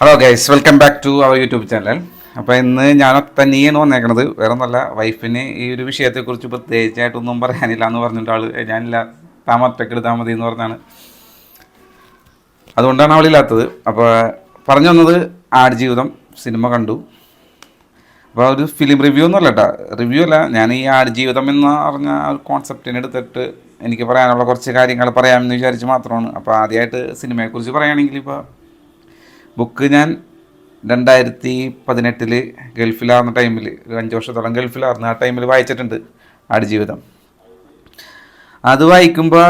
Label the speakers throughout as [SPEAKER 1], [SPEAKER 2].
[SPEAKER 1] Hello guys welcome back to our YouTube channel അപ്പോൾ ഇന്ന് ഞാൻ തന്നെയാണ് വന്നേക്കണത്. വേറെ ഒന്നല്ല വൈഫിന് ഈ ഒരു വിഷയത്തെക്കുറിച്ച് പ്രത്യേകിച്ചായിട്ടൊന്നും പറയാനില്ല എന്ന് പറഞ്ഞിട്ട് ആൾ ഞാനില്ല. താൻ ഒറ്റയ്ക്ക് എടുത്താൽ മതി എന്ന് പറഞ്ഞാണ്. അതുകൊണ്ടാണ് അവളില്ലാത്തത് അപ്പോൾ പറഞ്ഞു വന്നത് ആടുജീവിതം സിനിമ കണ്ടു. അപ്പോൾ ഒരു ഫിലിം റിവ്യൂ ഒന്നുമല്ല കേട്ടോ റിവ്യൂ അല്ല ഞാൻ ഈ ആടുജീവിതം എന്ന് പറഞ്ഞ ഒരു കോൺസെപ്റ്റിനെ എടുത്തിട്ട് എനിക്ക് പറയാനുള്ള കുറച്ച് കാര്യങ്ങൾ പറയാമെന്ന് വിചാരിച്ച് മാത്രമാണ്. അപ്പോൾ ആദ്യമായിട്ട് സിനിമയെക്കുറിച്ച് പറയുകയാണെങ്കിൽ ഇപ്പോൾ ബുക്ക് ഞാൻ രണ്ടായിരത്തി പതിനെട്ടിൽ ഗൾഫിലാർന്ന ടൈമിൽ ഒരു അഞ്ച് വർഷത്തോളം ഗൾഫിലാർന്ന. ആ ടൈമിൽ വായിച്ചിട്ടുണ്ട് ആടുജീവിതം അത് വായിക്കുമ്പോൾ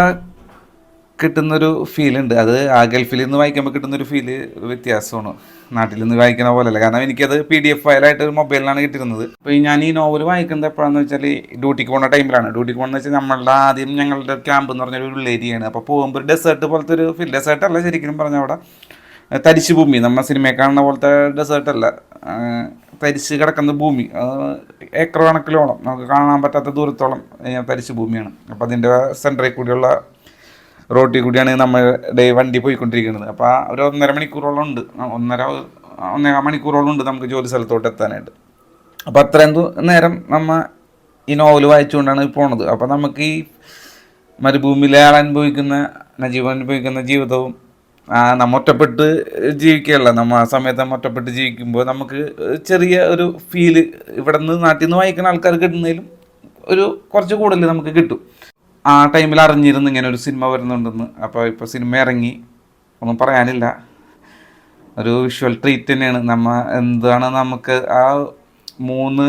[SPEAKER 1] കിട്ടുന്നൊരു ഫീലുണ്ട് അത് ആ ഗൾഫിൽ നിന്ന് വായിക്കുമ്പോൾ കിട്ടുന്നൊരു ഫീൽ വ്യത്യാസമാണ്. നാട്ടിൽ നിന്ന് വായിക്കുന്ന പോലെയല്ല കാരണം എനിക്കത് പി ഡി എഫ് ഫയലായിട്ട് മൊബൈലിലാണ് കിട്ടിയിരുന്നത്. അപ്പോൾ ഞാൻ ഈ നോവൽ വായിക്കുന്നത് എപ്പോഴാണെന്ന് വെച്ചാൽ ഡ്യൂട്ടിക്ക് പോകുന്ന ടൈമിലാണ്. ഡ്യൂട്ടിക്ക് പോകുന്നത് വെച്ചാൽ നമ്മളുടെ ആദ്യം ഞങ്ങളുടെ ക്യാമ്പ് എന്ന് പറഞ്ഞൊരു ഏരിയയാണ് അപ്പോൾ പോകുമ്പോൾ ഒരു ഡെസേർട്ട് പോലത്തെ ഒരു ഫീൽ ഡെസേർട്ട് അല്ല ശരിക്കും പറഞ്ഞാൽ അവിടെ. തരിശ് ഭൂമി. നമ്മൾ സിനിമയെ കാണുന്ന പോലത്തെ ഡെസേർട്ട് അല്ല. തരിച്ച് കിടക്കുന്ന ഭൂമി. ഏക്കർ കണക്കിലോളം. നമുക്ക് കാണാൻ പറ്റാത്ത ദൂരത്തോളം തരിച്ച് ഭൂമിയാണ്. അപ്പോൾ അതിന്റെ സെന്ററിൽ കൂടിയുള്ള റോട്ടിൽ കൂടിയാണ് നമ്മുടെ വണ്ടി പോയിക്കൊണ്ടിരിക്കുന്നത്. അപ്പോൾ ഒരു ഒന്നര മണിക്കൂറോളം ഉണ്ട്. ഒന്നര ഒന്നര മണിക്കൂറോളം ഉണ്ട് നമുക്ക് ജോലി സ്ഥലത്തോട്ട് എത്താനായിട്ട്. അപ്പോൾ അത്രയും നേരം നമ്മൾ ഈ നോവൽ വായിച്ചുകൊണ്ടാണ് പോണത്. അപ്പോൾ നമുക്ക് ഈ മരുഭൂമിയിലെ ആൾ അനുഭവിക്കുന്ന നജീബ് അനുഭവിക്കുന്ന ജീവിതവും നമ്മ ഒറ്റപ്പെട്ട് ജീവിക്കുകയല്ല. നമ്മ ആ സമയത്ത് നമ്മ ഒറ്റപ്പെട്ട് ജീവിക്കുമ്പോൾ നമുക്ക് ചെറിയ ഒരു ഫീൽ ഇവിടെ നിന്ന് നാട്ടിൽ നിന്ന് വായിക്കുന്ന ആൾക്കാർ കിട്ടുന്നതിലും ഒരു കുറച്ച് കൂടുതൽ നമുക്ക് കിട്ടും. ആ ടൈമിൽ അറിഞ്ഞിരുന്നു ഇങ്ങനെ ഒരു സിനിമ വരുന്നുണ്ടെന്ന്. അപ്പോൾ ഇപ്പോൾ സിനിമ ഇറങ്ങി. ഒന്നും പറയാനില്ല. ഒരു വിഷ്വൽ ട്രീറ്റ് തന്നെയാണ്. നമ്മ എന്താണ് നമുക്ക് ആ മൂന്ന്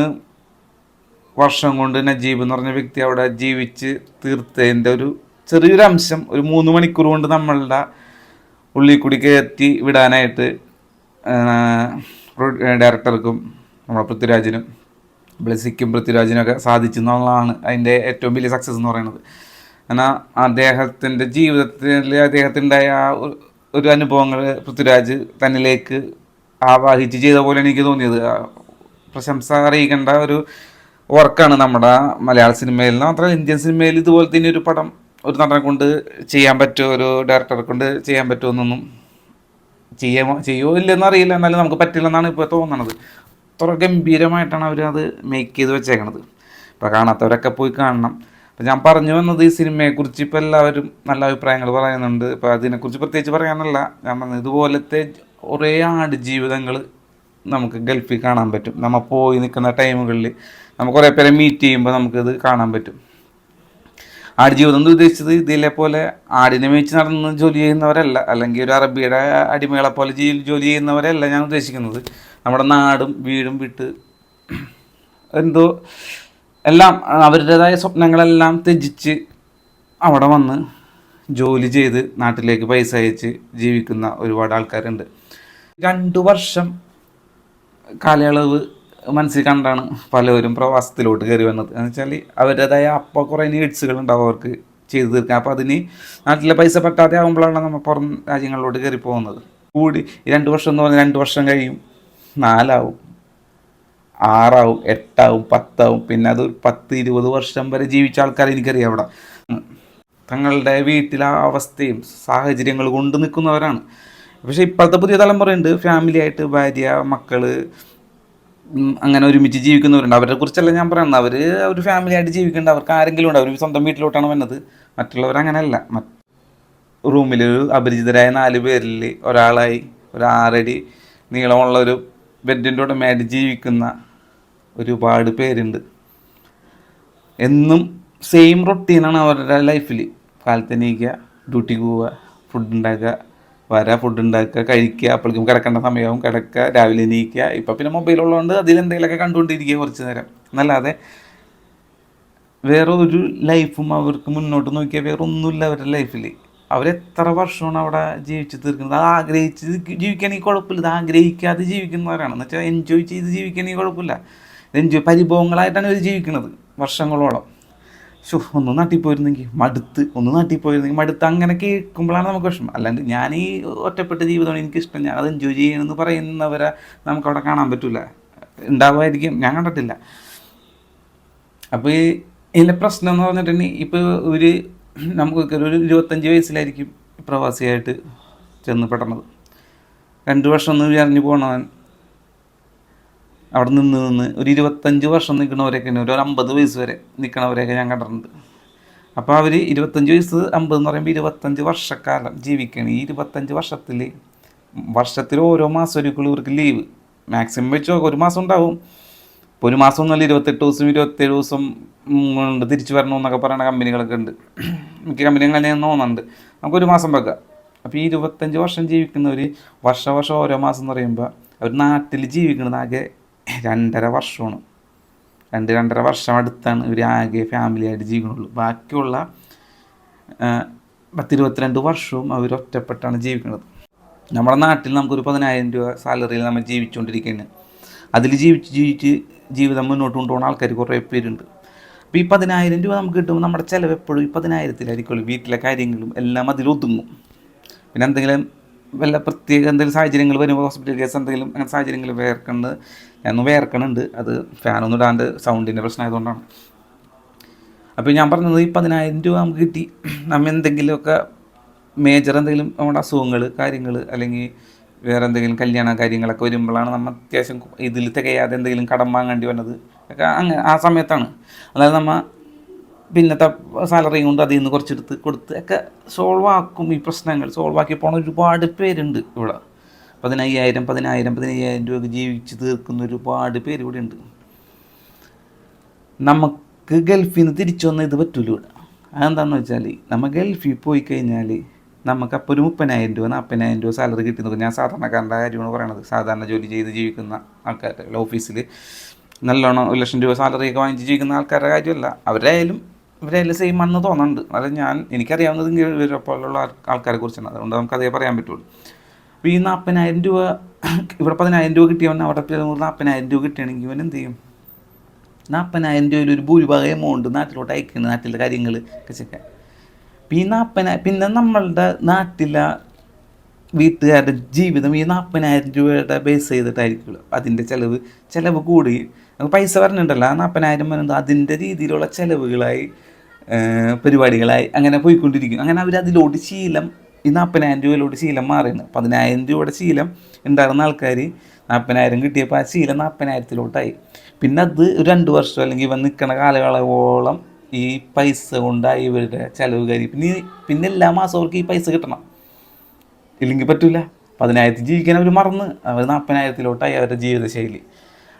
[SPEAKER 1] വർഷം കൊണ്ട് നജീബ് എന്ന് പറഞ്ഞ വ്യക്തി അവിടെ ജീവിച്ച് തീർത്തതിന്റെ ഒരു ചെറിയൊരു അംശം ഒരു മൂന്ന് മണിക്കൂർ കൊണ്ട് നമ്മളുടെ ഉള്ളിൽ കൂടി വിടാനായിട്ട് ഡയറക്ടർക്കും നമ്മുടെ പൃഥ്വിരാജിനും ബ്ലസിക്കും പൃഥ്വിരാജിനും ഒക്കെ സാധിച്ചു എന്നുള്ളതാണ് അതിന്റെ ഏറ്റവും വലിയ സക്സസ് എന്ന് പറയുന്നത്. എന്നാൽ അദ്ദേഹത്തിന്റെ ജീവിതത്തിൽ അദ്ദേഹത്തിന്റെ ആ ഒരു- അനുഭവങ്ങൾ പൃഥ്വിരാജ് തന്നിലേക്ക് ആവാഹിച്ച് ചെയ്ത പോലെ എനിക്ക് തോന്നിയത്. പ്രശംസ അറിയിക്കേണ്ട ഒരു വർക്കാണ് നമ്മുടെ മലയാള സിനിമയിൽ. മാത്രമല്ല ഇന്ത്യൻ സിനിമയിൽ ഇതുപോലെ തന്നെ ഒരു പടം ഒരു നടനെ കൊണ്ട് ചെയ്യാൻ പറ്റുമോ? ഒരു ഡയറക്ടറെ കൊണ്ട് ചെയ്യാൻ പറ്റുമോ എന്നൊന്നും ചെയ്യാമോ? ചെയ്യുമോ ഇല്ലെന്ന് അറിയില്ല. എന്നാലും നമുക്ക് പറ്റില്ലെന്നാണ് ഇപ്പോൾ തോന്നണത്. അത്ര ഗംഭീരമായിട്ടാണ് അവർ അത് മേക്ക് ചെയ്ത് വെച്ചേക്കണത്. ഇപ്പോൾ കാണാത്തവരൊക്കെ പോയി കാണണം. അപ്പോൾ ഞാൻ പറഞ്ഞു വന്നത് ഈ സിനിമയെക്കുറിച്ച് ഇപ്പോൾ എല്ലാവരും നല്ല അഭിപ്രായങ്ങൾ പറയുന്നുണ്ട്. ഇപ്പോൾ അതിനെക്കുറിച്ച് പ്രത്യേകിച്ച് പറയാനല്ല. ഞാൻ പറഞ്ഞത് ഇതുപോലത്തെ ഒരേ ആട് ജീവിതങ്ങൾ നമുക്ക് ഗൾഫിൽ കാണാൻ പറ്റും. നമ്മൾ പോയി നിൽക്കുന്ന ടൈമുകളിൽ നമുക്ക് കുറേ പേരെ മീറ്റ് ചെയ്യുമ്പോൾ നമുക്കിത് കാണാൻ പറ്റും. ആടുജീവിതം എന്ന് ഉദ്ദേശിച്ചത് ഇതിലെ പോലെ ആടിനെ മേയിച്ച് നടന്ന് ജോലി ചെയ്യുന്നവരല്ല അല്ലെങ്കിൽ ഒരു അറബിയുടെ അടിമകളെ പോലെ ജോലി ചെയ്യുന്നവരല്ല ഞാൻ ഉദ്ദേശിക്കുന്നത്. നമ്മുടെ നാടും വീടും വിട്ട് എന്തോ എല്ലാം അവരുടേതായ സ്വപ്നങ്ങളെല്ലാം ത്യജിച്ച് അവിടെ വന്ന് ജോലി ചെയ്ത് നാട്ടിലേക്ക് പൈസ അയച്ച് ജീവിക്കുന്ന ഒരുപാട് ആൾക്കാരുണ്ട്. രണ്ടു വർഷം കാലയളവ് മനസ്സിൽ കണ്ടാണ് പലവരും പ്രവാസത്തിലോട്ട് കയറി വന്നത്. എന്ന് വെച്ചാൽ അവരുടേതായ അപ്പോൾ കുറേ നീഡ്സുകൾ ഉണ്ടാവും അവർക്ക് ചെയ്തു തീർക്കാൻ. അപ്പോൾ അതിന് നാട്ടിലെ പൈസ പറ്റാതെ ആകുമ്പോഴാണ് നമ്മൾ പുറം രാജ്യങ്ങളിലോട്ട് കയറി പോകുന്നത്. കൂടി രണ്ട് വർഷം എന്ന് പറഞ്ഞാൽ രണ്ട് വർഷം കഴിയും. നാലാവും. ആറാവും എട്ടാവും പത്താവും. പിന്നെ അത് പത്ത് ഇരുപത് വർഷം വരെ ജീവിച്ച ആൾക്കാരെ എനിക്കറിയാം അവിടെ. തങ്ങളുടെ വീട്ടിലെ അവസ്ഥയും സാഹചര്യങ്ങൾ കൊണ്ട് നിൽക്കുന്നവരാണ്. പക്ഷേ ഇപ്പോഴത്തെ പുതിയ തലമുറയുണ്ട്. ഫാമിലിയായിട്ട് ഭാര്യ മക്കൾ ഉം, അങ്ങനെ ഒരുമിച്ച് ജീവിക്കുന്നവരുണ്ട്. അവരെ കുറിച്ചല്ല ഞാൻ പറയുന്നത്. അവർ ഒരു ഫാമിലി ആയിട്ട് ജീവിക്കേണ്ട. അവർക്ക് ആരെങ്കിലും ഉണ്ട്. അവർ സ്വന്തം വീട്ടിലോട്ടാണ് വന്നത്. മറ്റുള്ളവർ അങ്ങനെയല്ല. റൂമിൽ ഒരു അപരിചിതരായ നാല് പേരിൽ ഒരാളായി ഒരു ആറടി നീളമുള്ള ഒരു ബെഡിന്റെ ഉടമയായിട്ട് ജീവിക്കുന്ന ഒരുപാട് പേരുണ്ട്. എന്നും സെയിം റൊട്ടീനാണ് അവരുടെ ലൈഫിൽ കാലത്ത് എണീക്കുക ഡ്യൂട്ടിക്ക് പോവുക ഫുഡ് ഉണ്ടാക്കുക വരാ ഫുഡ് ഉണ്ടാക്കുക കഴിക്കുക അപ്പോഴേക്കും കിടക്കേണ്ട സമയവും കിടക്കുക രാവിലെ എണീക്കുക. ഇപ്പം പിന്നെ മൊബൈലുള്ളതുകൊണ്ട് അതിലെന്തെങ്കിലുമൊക്കെ കണ്ടുകൊണ്ടിരിക്കുക കുറച്ച് നേരം. എന്നല്ലാതെ വേറെ ഒരു ലൈഫും അവർക്ക് മുന്നോട്ട് നോക്കിയാൽ വേറെ ഒന്നുമില്ല അവരുടെ ലൈഫിൽ അവരെത്ര വർഷമാണ് അവിടെ ജീവിച്ചു തീർക്കുന്നത്? അത് ആഗ്രഹിച്ച് ജീവിക്കണമെങ്കിൽ കുഴപ്പമില്ല. ഇത് ആഗ്രഹിക്കാതെ ജീവിക്കുന്നവരാണ്. എന്ന് വെച്ചാൽ എൻജോയ് ചെയ്ത് ജീവിക്കണമെങ്കിൽ കുഴപ്പമില്ല. എൻജോയ് പരിഭവങ്ങളായിട്ടാണ് ഇവർ ജീവിക്കുന്നത് വർഷങ്ങളോളം. ഷോ ഒന്ന് നാട്ടിൽ പോയിരുന്നെങ്കിൽ മടുത്ത് ഒന്ന് നാട്ടിൽ പോയിരുന്നെങ്കിൽ മടുത്ത് അങ്ങനെ കേൾക്കുമ്പോഴാണ് നമുക്ക് വിഷമം. അല്ലാണ്ട് ഞാൻ ഈ ഒറ്റപ്പെട്ട ജീവിതമാണ് എനിക്കിഷ്ടം. ഞാൻ എൻജോയ് ചെയ്യണമെന്ന് പറയുന്നവരെ നമുക്കവിടെ കാണാൻ പറ്റില്ല ഉണ്ടാവുമായിരിക്കും. ഞാൻ കണ്ടിട്ടില്ല. അപ്പോൾ ഇതിന്റെ പ്രശ്നം എന്ന് പറഞ്ഞിട്ടുണ്ടെങ്കിൽ ഇപ്പോൾ ഒരു നമുക്ക് ഒരു ഇരുപത്തഞ്ച് വയസ്സിലായിരിക്കും പ്രവാസിയായിട്ട് ചെന്ന് പെടണത്. രണ്ട് വർഷം ഒന്ന് വിചാരിഞ്ഞ് പോണവൻ അവിടെ നിന്ന് നിന്ന് ഒരു ഇരുപത്തഞ്ച് വർഷം നിൽക്കുന്നവരൊക്കെ തന്നെ ഒരു അമ്പത് വയസ്സ് വരെ നിൽക്കണവരെയൊക്കെ ഞാൻ കണ്ടിട്ടുണ്ട്. അപ്പോൾ അവർ ഇരുപത്തഞ്ച് വയസ്സ് അമ്പത് എന്ന് പറയുമ്പോൾ ഇരുപത്തഞ്ച് വർഷക്കാലം ജീവിക്കുകയാണ്. ഈ ഇരുപത്തഞ്ച് വർഷത്തിൽ വർഷത്തിൽ ഓരോ മാസം ഒരിക്കലും ഇവർക്ക് ലീവ്. മാക്സിമം വെച്ച് ഒരു മാസം ഉണ്ടാവും. ഇപ്പോൾ ഒരു മാസം ഒന്നല്ല ഇരുപത്തെട്ട് ദിവസം ഇരുപത്തേഴ് ദിവസം ഉണ്ട് തിരിച്ചു വരണമെന്നൊക്കെ പറയുന്ന കമ്പനികളൊക്കെ ഉണ്ട്. മിക്ക കമ്പനികൾ ഞാൻ തോന്നുന്നുണ്ട് നമുക്കൊരു മാസം വെക്കാം. അപ്പോൾ ഈ ഇരുപത്തഞ്ച് വർഷം ജീവിക്കുന്നവർ വർഷ വർഷം ഓരോ മാസം എന്ന് പറയുമ്പോൾ അവർ നാട്ടിൽ ജീവിക്കുന്നത് ആകെ രണ്ടര വർഷമാണ്. രണ്ട് രണ്ടര വർഷം അടുത്താണ് ഇവർ ആകെ ഫാമിലി ആയിട്ട് ജീവിക്കണുള്ളൂ. ബാക്കിയുള്ള പത്തിരുപത്തിരണ്ട് വർഷവും അവർ ഒറ്റപ്പെട്ടാണ് ജീവിക്കുന്നത് നമ്മുടെ നാട്ടിൽ നമുക്കൊരു പതിനായിരം രൂപ സാലറിയിൽ നമ്മൾ ജീവിച്ചുകൊണ്ടിരിക്കുകയാണ് അതിൽ ജീവിച്ച് ജീവിച്ച് ജീവിതം മുന്നോട്ട് കൊണ്ടുപോകുന്ന ആൾക്കാർ കുറേ പേരുണ്ട്. അപ്പോൾ ഈ പതിനായിരം രൂപ നമുക്ക് കിട്ടുമ്പോൾ നമ്മുടെ ചിലവ് എപ്പോഴും ഈ പതിനായിരത്തിലായിരിക്കുള്ളൂ. വീട്ടിലെ കാര്യങ്ങളും എല്ലാം അതിലൊതുങ്ങും പിന്നെ എന്തെങ്കിലും വല്ല പ്രത്യേക എന്തെങ്കിലും സാഹചര്യങ്ങൾ വരുമ്പോൾ ഹോസ്പിറ്റൽ കേസ് എന്തെങ്കിലും അങ്ങനെ സാഹചര്യങ്ങൾ വേർക്കുന്നുണ്ട് ഞാനൊന്ന് വേർക്കണുണ്ട്. അത് ഫാനൊന്നും ഇടാണ്ട് സൗണ്ടിന്റെ പ്രശ്നമായതുകൊണ്ടാണ് അപ്പോൾ ഞാൻ പറഞ്ഞത് ഈ പതിനായിരം രൂപ നമുക്ക് കിട്ടി. നമ്മൾ എന്തെങ്കിലുമൊക്കെ മേജർ എന്തെങ്കിലും നമ്മുടെ അസുഖങ്ങൾ കാര്യങ്ങൾ അല്ലെങ്കിൽ വേറെ എന്തെങ്കിലും കല്യാണ കാര്യങ്ങളൊക്കെ വരുമ്പോഴാണ് നമ്മൾ അത്യാവശ്യം ഇതിൽ തികയാതെ എന്തെങ്കിലും കടം വാങ്ങേണ്ടി വന്നത്. ഒക്കെ അങ്ങനെ ആ സമയത്താണ്. അതായത് നമ്മൾ പിന്നത്തെ സാലറിയും കൊണ്ട് അതിൽ നിന്ന് കുറച്ചെടുത്ത് കൊടുത്ത് ഒക്കെ സോൾവ് ആക്കും ഈ പ്രശ്നങ്ങൾ. സോൾവ് ആക്കി പോണ ഒരുപാട് പേരുണ്ട് ഇവിടെ. പതിനയ്യായിരം പതിനായിരം പതിനയ്യായിരം രൂപ ജീവിച്ച് തീർക്കുന്ന ഒരുപാട് പേര് ഇവിടെ ഉണ്ട്. നമുക്ക് ഗൾഫിൽ നിന്ന് തിരിച്ചു വന്ന ഇത് പറ്റൂല ഇവിടെ. അതെന്താണെന്ന് വെച്ചാൽ നമ്മൾ ഗൾഫിൽ പോയി കഴിഞ്ഞാൽ നമുക്ക് അപ്പോൾ ഒരു മുപ്പതിനായിരം രൂപ നാൽപ്പതിനായിരം രൂപ സാലറി കിട്ടുന്നത് ഞാൻ സാധാരണക്കാരന്റെ കാര്യമാണ് പറയണത്. സാധാരണ ജോലി ചെയ്ത് ജീവിക്കുന്ന ആൾക്കാരുടെ ഓഫീസിൽ നല്ലോണം ഒരു ലക്ഷം രൂപ സാലറി ഒക്കെ വാങ്ങിച്ച് ജീവിക്കുന്ന ആൾക്കാരുടെ കാര്യമല്ല. അവരായാലും ഇവരായാലും സെയിം ആണെന്ന് തോന്നുന്നുണ്ട്. അല്ല ഞാൻ എനിക്കറിയാവുന്നത് ഇവരെ പോലുള്ള ആൾക്കാരെ കുറിച്ചാണ്. അതുകൊണ്ട് നമുക്ക് അതേ പറയാൻ പറ്റുള്ളൂ. അപ്പോൾ ഈ നാൽപ്പതിനായിരം രൂപ ഇവിടെ പതിനായിരം രൂപ കിട്ടിയവൻ അവിടെ നാൽപ്പതിനായിരം രൂപ കിട്ടുകയാണെങ്കിൽ ഇവൻ എന്ത് ചെയ്യും? നാൽപ്പതിനായിരം രൂപയിൽ ഒരു ഭൂരിഭാഗം എമൗണ്ട് നാട്ടിലോട്ട് അയക്കുന്നത് നാട്ടിലെ കാര്യങ്ങൾ അപ്പം ഈ നാൽപ്പതിനായി പിന്നെ നമ്മളുടെ നാട്ടിലെ വീട്ടുകാരുടെ ജീവിതം ഈ നാൽപ്പതിനായിരം രൂപയുടെ ബേസ് ചെയ്തിട്ടായിരിക്കുള്ളൂ അതിന്റെ ചിലവ് ചിലവ് കൂടി. പൈസ പറഞ്ഞിട്ടുണ്ടല്ലോ ആ നാൽപ്പതിനായിരം വരുന്നത് അതിന്റെ രീതിയിലുള്ള ചിലവുകളായി പരിപാടികളായി അങ്ങനെ പോയിക്കൊണ്ടിരിക്കും. അങ്ങനെ അവർ അതിലോട്ട് ശീലം ഈ നാൽപ്പതിനായിരം രൂപയിലോട്ട് ശീലം മാറിയാണ്. പതിനായിരം രൂപയുടെ ശീലം ഉണ്ടായിരുന്ന ആൾക്കാർ നാൽപ്പതിനായിരം കിട്ടിയപ്പോൾ ആ ശീലം നാൽപ്പതിനായിരത്തിലോട്ടായി പിന്നെ അത് രണ്ട് വർഷം അല്ലെങ്കിൽ ഇവൻ നിൽക്കണ കാലയളവോളം ഈ പൈസ കൊണ്ടായി ഇവരുടെ ചിലവ് കയറി. പിന്നെ പിന്നെ എല്ലാ മാസം അവർക്ക് ഈ പൈസ കിട്ടണം. ഇല്ലെങ്കിൽ പറ്റില്ല പതിനായിരത്തിൽ ജീവിക്കാൻ അവർ മറന്ന്. അവർ നാൽപ്പതിനായിരത്തിലോട്ടായി അവരുടെ ജീവിതശൈലി.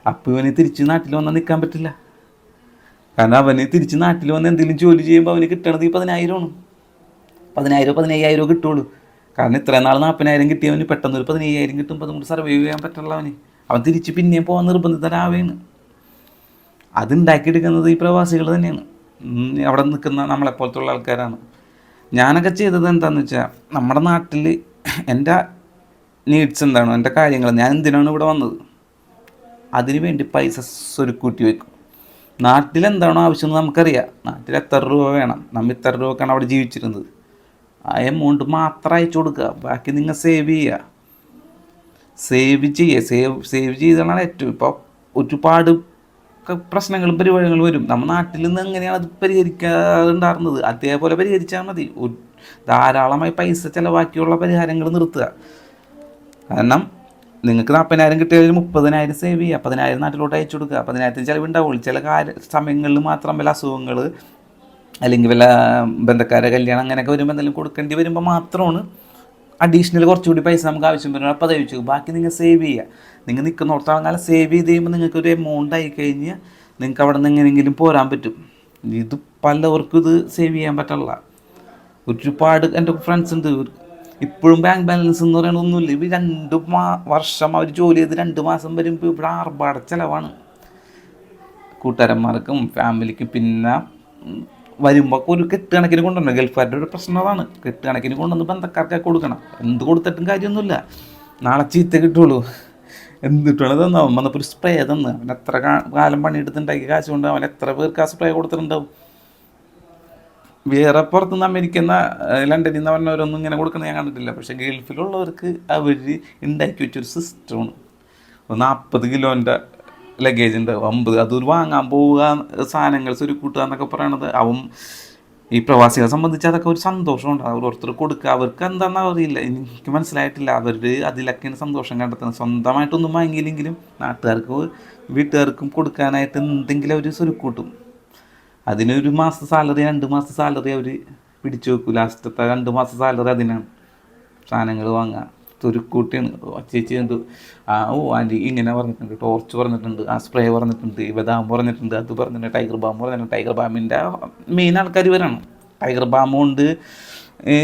[SPEAKER 1] അപ്പോൾ ഇവന് തിരിച്ച് നാട്ടിൽ വന്നാൽ നിൽക്കാൻ പറ്റില്ല. കാരണം അവന് തിരിച്ച് നാട്ടിൽ വന്ന് എന്തെങ്കിലും ജോലി ചെയ്യുമ്പോൾ അവന് കിട്ടണത് ഈ പതിനായിരമാണ് പതിനായിരം പതിനയ്യായിരം കിട്ടുള്ളൂ. കാരണം ഇത്രയും നാൾ നാൽപ്പതിനായിരം കിട്ടിയവന് പെട്ടെന്ന് ഒരു പതിനയ്യായിരം കിട്ടുമ്പോൾ നമുക്ക് സർവൈവ് ചെയ്യാൻ പറ്റുള്ള അവന്. അവൻ തിരിച്ച് പിന്നെയും പോകാൻ നിർബന്ധിതരാവുകയാണ് അതുണ്ടാക്കിയെടുക്കുന്നത് ഈ പ്രവാസികൾ തന്നെയാണ്. അവിടെ നിൽക്കുന്ന നമ്മളെപ്പോലത്തുള്ള ആൾക്കാരാണ്. ഞാനൊക്കെ ചെയ്തത് എന്താണെന്ന് വെച്ചാൽ നമ്മുടെ നാട്ടിൽ എന്റെ നീഡ്സ് എന്താണ്? എന്റെ കാര്യങ്ങൾ ഞാൻ എന്തിനാണ് ഇവിടെ വന്നത്? അതിനു വേണ്ടി പൈസ സ്വരുക്കൂട്ടി വെക്കും. നാട്ടിൽ ആവശ്യം എന്ന് നമുക്കറിയാം. നാട്ടിൽ എത്ര രൂപ വേണം? നമ്മൾ ഇത്ര രൂപക്കാണ് അവിടെ ജീവിച്ചിരുന്നത്. ആ എമൗണ്ട് മാത്രം അയച്ചു കൊടുക്കുക. ബാക്കി നിങ്ങൾ സേവ് ചെയ്യുക. സേവ് ചെയ്യുക. സേവ് സേവ് ചെയ്താണ് ഏറ്റവും ഇപ്പോൾ ഒരുപാട് പ്രശ്നങ്ങളും പരിപാടികളും വരും. നമ്മുടെ നാട്ടിൽ നിന്ന് എങ്ങനെയാണ് അത് പരിഹരിക്കാറുണ്ടായിരുന്നത് അതേപോലെ പരിഹരിച്ചാൽ മതി. ധാരാളമായി പൈസ ചിലവാക്കിയുള്ള പരിഹാരങ്ങൾ നിർത്തുക. കാരണം നിങ്ങൾക്ക് നാൽപ്പതിനായിരം കിട്ടിയാൽ മുപ്പതിനായിരം സേവ് ചെയ്യുക. പതിനായിരം നാട്ടിലോട്ട് അയച്ചു കൊടുക്കുക. പതിനായിരത്തിന് ചിലവ് ഉണ്ടാവുള്ളൂ ചില കാര്യ സമയങ്ങളിൽ മാത്രം വല്ല അസുഖങ്ങൾ അല്ലെങ്കിൽ വല്ല ബന്ധക്കാരെ കല്യാണം അങ്ങനെയൊക്കെ വരുമ്പോൾ എന്തെങ്കിലും കൊടുക്കേണ്ടി വരുമ്പോൾ മാത്രമാണ് അഡീഷണൽ കുറച്ചുകൂടി പൈസ നമുക്ക് ആവശ്യം വരുന്നത്. അപ്പോൾ അത് ബാക്കി നിങ്ങൾ സേവ് ചെയ്യുക. നിങ്ങൾ നിൽക്കുന്നിടത്തോളം കാലം സേവ് ചെയ്ത് കഴിയുമ്പോൾ നിങ്ങൾക്ക് ഒരു എമൗണ്ട് ആയി കഴിഞ്ഞാൽ നിങ്ങൾക്ക് അവിടെ നിന്ന് എങ്ങനെയെങ്കിലും പോരാൻ പറ്റും. ഇത് പലവർക്കും ഇത് സേവ് ചെയ്യാൻ പറ്റില്ല ഒരുപാട് എന്റെ ഫ്രണ്ട്സ് ഉണ്ട്. ഇപ്പോഴും ബാങ്ക് ബാലൻസ് എന്ന് പറയുന്നത് ഒന്നുമില്ല. ഇവർ രണ്ട് മാ വർഷം അവർ ജോലി ചെയ്ത് രണ്ട് മാസം വരുമ്പോൾ ഇവിടെ ആർഭാട ചിലവാണ്. കൂട്ടുകാരന്മാർക്കും ഫാമിലിക്കും പിന്നെ വരുമ്പോൾ ഒരു കെട്ടുകണക്കിന് കൊണ്ടുവരണം. ഗൾഫുകാരുടെ ഒരു പ്രശ്നം അതാണ്. കെട്ടുകണക്കിന് കൊണ്ടുവന്ന് ബന്ധക്കാർക്കൊക്കെ കൊടുക്കണം. എന്ത് കൊടുത്തിട്ടും കാര്യമൊന്നുമില്ല. നാളെ ചീത്ത കിട്ടുള്ളൂ. എന്തിട്ടാണ് തന്നാവും വന്നപ്പോൾ ഒരു സ്പ്രേ തന്ന്. അവൻ എത്ര കാലം പണിയെടുത്തുണ്ടാക്കി കാശ് അവൻ എത്ര പേർക്ക് ആ സ്പ്രേ കൊടുത്തിട്ടുണ്ടാവും? വേറെ പുറത്തുനിന്ന് അമേരിക്കുന്ന ലണ്ടനിൽ നിന്ന് പറഞ്ഞവരൊന്നും ഇങ്ങനെ കൊടുക്കുന്നത് ഞാൻ കണ്ടിട്ടില്ല. പക്ഷേ ഗൾഫിലുള്ളവർക്ക് അവർ ഉണ്ടാക്കി വെച്ചൊരു സിസ്റ്റമാണ് ഒരു നാൽപ്പത് കിലോന്റെ ലഗേജ് ഉണ്ട്. അമ്പത് അതൊരു വാങ്ങാൻ പോവുക സാധനങ്ങൾ സ്വരുക്കൂട്ടുക എന്നൊക്കെ പറയണത്. അവൻ ഈ പ്രവാസികളെ സംബന്ധിച്ച് അതൊക്കെ ഒരു സന്തോഷമുണ്ട്. അവർ ഓരോരുത്തർ കൊടുക്കുക. അവർക്ക് എന്താണെന്ന് അറിയില്ല. എനിക്ക് മനസ്സിലായിട്ടില്ല. അവർ അതിലൊക്കെയാണ് സന്തോഷം കണ്ടെത്തുന്നത്. സ്വന്തമായിട്ടൊന്നും വാങ്ങിയില്ലെങ്കിലും നാട്ടുകാർക്ക് വീട്ടുകാർക്കും കൊടുക്കാനായിട്ട് എന്തെങ്കിലും അവർ സ്വരുക്കൂട്ടും. അതിനൊരു മാസം സാലറി രണ്ട് മാസം സാലറി അവർ പിടിച്ചു വെക്കും. ലാസ്റ്റത്തെ രണ്ട് മാസം സാലറി അതിനാണ് സാധനങ്ങൾ വാങ്ങുക തുരുക്കൂട്ടിയാണ്. ചേച്ചി എന്ത് ആ ഓ ആന്റി ഇങ്ങനെ പറഞ്ഞിട്ടുണ്ട് ടോർച്ച് പറഞ്ഞിട്ടുണ്ട് ആ സ്പ്രേ പറഞ്ഞിട്ടുണ്ട് ബദാം പറഞ്ഞിട്ടുണ്ട് അത് പറഞ്ഞിട്ടുണ്ട് ടൈഗർ ബാം പറഞ്ഞിട്ടുണ്ട്. ടൈഗർ ബാമിന്റെ മെയിൻ ആൾക്കാർ ഇവരാണ്. ടൈഗർ ബാം കൊണ്ട് ഈ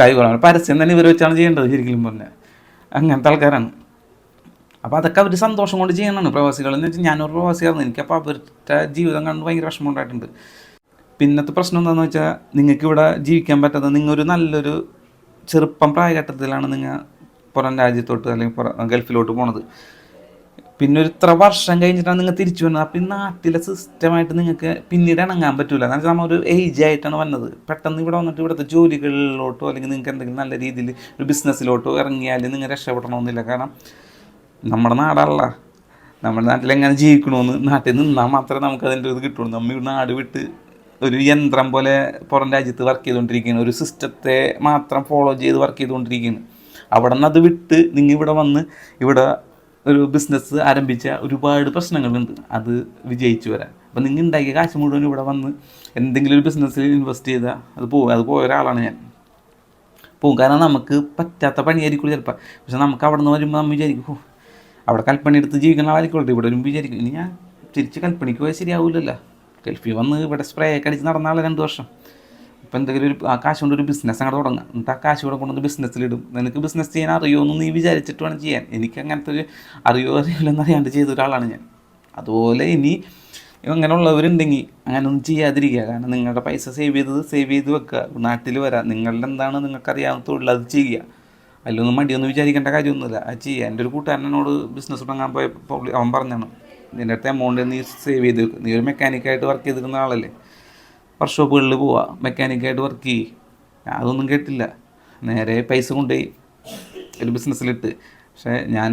[SPEAKER 1] ടൈഗർ ബാം പരസ്യം തന്നെ ഇവർ വെച്ചാണ് ചെയ്യേണ്ടത് ശരിക്കും പറഞ്ഞാൽ അങ്ങനത്തെ ആൾക്കാരാണ്. അപ്പോൾ അതൊക്കെ അവർ സന്തോഷം കൊണ്ട് ചെയ്യണമാണ് പ്രവാസികൾ എന്ന് വെച്ചാൽ ഞാനൊരു പ്രവാസിയായിരുന്നു. എനിക്കപ്പോൾ അവരുടെ ജീവിതം കണ്ട് ഭയങ്കര വിഷമം ഉണ്ടായിട്ടുണ്ട്. പിന്നത്തെ പ്രശ്നം എന്താണെന്ന് വെച്ചാൽ നിങ്ങൾക്ക് ഇവിടെ ജീവിക്കാൻ പറ്റാത്ത നിങ്ങൊരു നല്ലൊരു ചെറുപ്പം പ്രായഘട്ടത്തിലാണ് നിങ്ങൾ പുറം രാജ്യത്തോട്ട് അല്ലെങ്കിൽ ഗൾഫിലോട്ട് പോണത്. പിന്നെ ഒരു ഇത്ര വർഷം കഴിഞ്ഞിട്ടാണ് നിങ്ങൾ തിരിച്ചു വന്നത് അപ്പം ഈ നാട്ടിലെ സിസ്റ്റമായിട്ട് നിങ്ങൾക്ക് പിന്നീട് ഇണങ്ങാൻ പറ്റില്ല എന്ന് വെച്ചാൽ നമ്മൾ ഒരു ഏജ് ആയിട്ടാണ് വന്നത്. പെട്ടെന്ന് ഇവിടെ വന്നിട്ട് ഇവിടുത്തെ ജോലികളിലോട്ടോ അല്ലെങ്കിൽ നിങ്ങൾക്ക് എന്തെങ്കിലും നല്ല രീതിയിൽ ഒരു ബിസിനസ്സിലോട്ടോ ഇറങ്ങിയാൽ നിങ്ങൾ രക്ഷപ്പെടണമെന്നില്ല കാരണം നമ്മുടെ നാടല്ല നമ്മുടെ നാട്ടിൽ എങ്ങനെ ജീവിക്കണമെന്ന് നാട്ടിൽ നിന്നാൽ മാത്രമേ നമുക്ക് അതിന്റെ ഇത് കിട്ടുള്ളൂ. നമ്മൾ നാട് വിട്ട് ഒരു യന്ത്രം പോലെ പുറം രാജ്യത്ത് വർക്ക് ചെയ്തുകൊണ്ടിരിക്കുകയാണ്. ഒരു സിസ്റ്റത്തെ മാത്രം ഫോളോ ചെയ്ത് വർക്ക് ചെയ്തുകൊണ്ടിരിക്കുകയാണ്. അവിടെ നിന്ന് അത് വിട്ട് നിങ്ങൾ ഇവിടെ വന്ന് ഇവിടെ ഒരു ബിസിനസ് ആരംഭിച്ച ഒരുപാട് പ്രശ്നങ്ങളുണ്ട്. അത് വിജയിച്ചു വരാൻ. അപ്പം നിങ്ങൾ ഉണ്ടാക്കിയ കാശ് മുഴുവൻ ഇവിടെ വന്ന് എന്തെങ്കിലും ഒരു ബിസിനസ്സിൽ ഇൻവെസ്റ്റ് ചെയ്താൽ അത് പോകും അത് പോയ ഒരാളാണ് ഞാൻ. പോകും കാരണം നമുക്ക് പറ്റാത്ത പണിയായിരിക്കും ചിലപ്പോൾ പക്ഷെ നമുക്ക് അവിടെ നിന്ന് വരുമ്പോൾ നമ്മൾ വിചാരിക്കും "ഹോ, അവിടെ കൽപ്പണി എടുത്ത് ജീവിക്കുന്ന ആളായിരിക്കോട്ടെ ഇവിടെ വരുമ്പോൾ വിചാരിക്കും ഇനി ഞാൻ തിരിച്ച് കൽപ്പണിക്ക് പോയാൽ ശരിയാവില്ലല്ലോ ഗൾഫിൽ വന്ന് ഇവിടെ സ്പ്രേ ഒക്കെ അടിച്ച് നടന്ന ആളെ രണ്ട് വർഷം. ഇപ്പം എന്തെങ്കിലും ഒരു ആ കാശ് കൊണ്ട് ഒരു ബിസിനസ് അങ്ങോട്ട് തുടങ്ങാം. എന്നിട്ട് ആ കാശ് ഇവിടെ കൊണ്ടുവന്ന് ബിസിനസ്സിലിടും നിനക്ക് ബിസിനസ് ചെയ്യാൻ അറിയോ എന്ന് നീ വിചാരിച്ചിട്ട് വേണം ചെയ്യാൻ. എനിക്ക് അങ്ങനത്തെ ഒരു അറിയോ അറിയില്ലെന്ന് അറിയാണ്ട് ചെയ്ത ഒരാളാണ് ഞാൻ. അതുപോലെ ഇനി അങ്ങനെയുള്ളവരുണ്ടെങ്കിൽ അങ്ങനെ ഒന്നും ചെയ്യാതിരിക്കുക. കാരണം നിങ്ങളുടെ പൈസ സേവ് ചെയ്തത് സേവ് ചെയ്ത് വെക്കുക. നാട്ടിൽ വരാം. നിങ്ങളുടെ എന്താണ് നിങ്ങൾക്ക് അറിയാവുന്ന തൊഴിൽ അത് ചെയ്യുക. അതിലൊന്നും മടിയൊന്നും വിചാരിക്കേണ്ട കാര്യമൊന്നുമില്ല. ആ എന്റെ ഒരു കൂട്ടുകാരനോട് ബിസിനസ് തുടങ്ങാൻ പോയപ്പോൾ അവൻ പറഞ്ഞാണ് നിന്റെ അടുത്ത് എമൗണ്ട് നീ സേവ് ചെയ്ത് നീ ഒരു മെക്കാനിക്കായിട്ട് വർക്ക് ചെയ്തിരുന്ന ആളല്ലേ. വർക്ക്ഷോപ്പുകളിൽ പോവുക മെക്കാനിക്കായിട്ട് വർക്ക് ചെയ്യ്. അതൊന്നും കേട്ടില്ല. നേരെ പൈസ കൊണ്ടുപോയി ഒരു ബിസിനസ്സിലിട്ട് പക്ഷേ ഞാൻ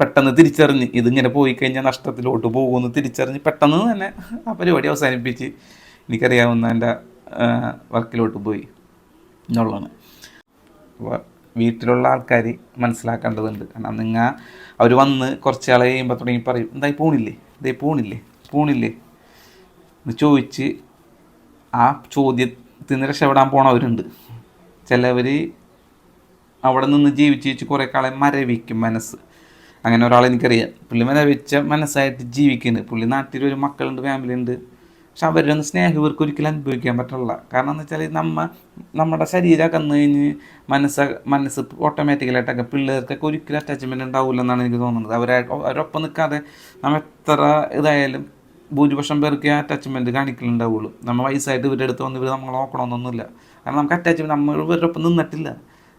[SPEAKER 1] പെട്ടെന്ന് തിരിച്ചറിഞ്ഞ് ഇതിങ്ങനെ പോയി കഴിഞ്ഞാൽ നഷ്ടത്തിലോട്ട് പോകുമെന്ന് തിരിച്ചറിഞ്ഞ് പെട്ടെന്ന് തന്നെ ആ പരിപാടി അവസാനിപ്പിച്ച് എനിക്കറിയാവുന്ന എന്റെ വർക്കിലോട്ട് പോയി. എന്നുള്ളതാണ് അപ്പോൾ വീട്ടിലുള്ള ആൾക്കാർ മനസ്സിലാക്കേണ്ടതുണ്ട്. കാരണം നിങ്ങൾ അവർ വന്ന് കുറച്ച് ആളെ കഴിയുമ്പോൾ തുടങ്ങി പറയും എന്തായി പോണില്ലേ? ഇതേ പോണില്ലേ? പോണില്ലേ? എന്ന് ചോദിച്ച് ആ ചോദ്യത്തിന് രക്ഷപ്പെടാൻ പോണവരുണ്ട്. ചിലവർ അവിടെ നിന്ന് ജീവിച്ച് ജീവിച്ച് കുറേ കാളെ മരവിക്കും മനസ്സ്. അങ്ങനെ ഒരാളെനിക്കറിയാം പുള്ളി മരവിച്ച മനസ്സായിട്ട് ജീവിക്കുന്നുണ്ട് പുള്ളി നാട്ടിൽ ഒരു മക്കളുണ്ട് ഫാമിലി ഉണ്ട്. പക്ഷെ അവരുടെ ഒന്നും സ്നേഹം ഇവർക്ക് ഒരിക്കലും അനുഭവിക്കാൻ പറ്റില്ല. കാരണം എന്ന് വെച്ചാൽ നമ്മ നമ്മുടെ ശരീരമൊക്കെ വന്നു കഴിഞ്ഞ് മനസ്സ് മനസ്സ് ഓട്ടോമാറ്റിക്കലായിട്ടൊക്കെ പിള്ളേർക്കൊക്കെ ഒരിക്കലും അറ്റാച്ച്മെന്റ് ഉണ്ടാവില്ല എന്നാണ് എനിക്ക് തോന്നുന്നത്. അവരെ അവരൊപ്പം നിൽക്കാതെ നമ്മൾ എത്ര ഇതായാലും ഭൂരിപക്ഷം പേർക്ക് അറ്റാച്ച്മെന്റ് കാണിക്കലുണ്ടാവുള്ളൂ. നമ്മൾ വയസ്സായിട്ട് ഇവരുടെ അടുത്ത് വന്ന് ഇവർ നമ്മൾ നോക്കണമെന്നൊന്നുമില്ല കാരണം നമുക്ക് അറ്റാച്ച്മെന്റ് നമ്മൾ ഇവരുടെ ഒപ്പം നിന്നിട്ടില്ല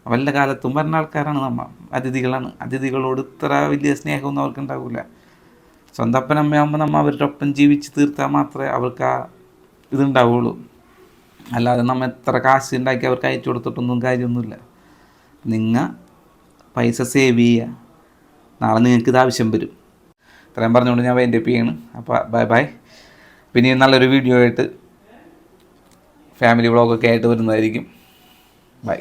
[SPEAKER 1] വല്ല കാലത്തും വരുന്ന ആൾക്കാരാണ് നമ്മൾ അതിഥികളാണ്. അതിഥികളോട് ഇത്ര വലിയ സ്നേഹമൊന്നും അവർക്ക് ഉണ്ടാവില്ല സ്വന്തം അപ്പൻ അമ്മയാകുമ്പോൾ നമ്മൾ അവരുടെ ഒപ്പം ജീവിച്ച് തീർത്താൽ മാത്രമേ അവർക്ക് ആ ഇതുണ്ടാവുള്ളൂ. അല്ലാതെ നമ്മൾ എത്ര കാശ് ഉണ്ടാക്കി അവർക്ക് അയച്ചു കൊടുത്തിട്ടൊന്നും കാര്യമൊന്നുമില്ല. നിങ്ങൾ പൈസ സേവ് ചെയ്യുക നാളെ നിങ്ങൾക്ക് ഇത് ആവശ്യം വരും. ഇത്രയും പറഞ്ഞുകൊണ്ട് ഞാൻ അപ്പ് ആണ് അപ്പോൾ ബൈ ബൈ പിന്നെ നല്ലൊരു വീഡിയോ ആയിട്ട് ഫാമിലി വ്ളോഗൊക്കെ ആയിട്ട് വരുന്നതായിരിക്കും. ബൈ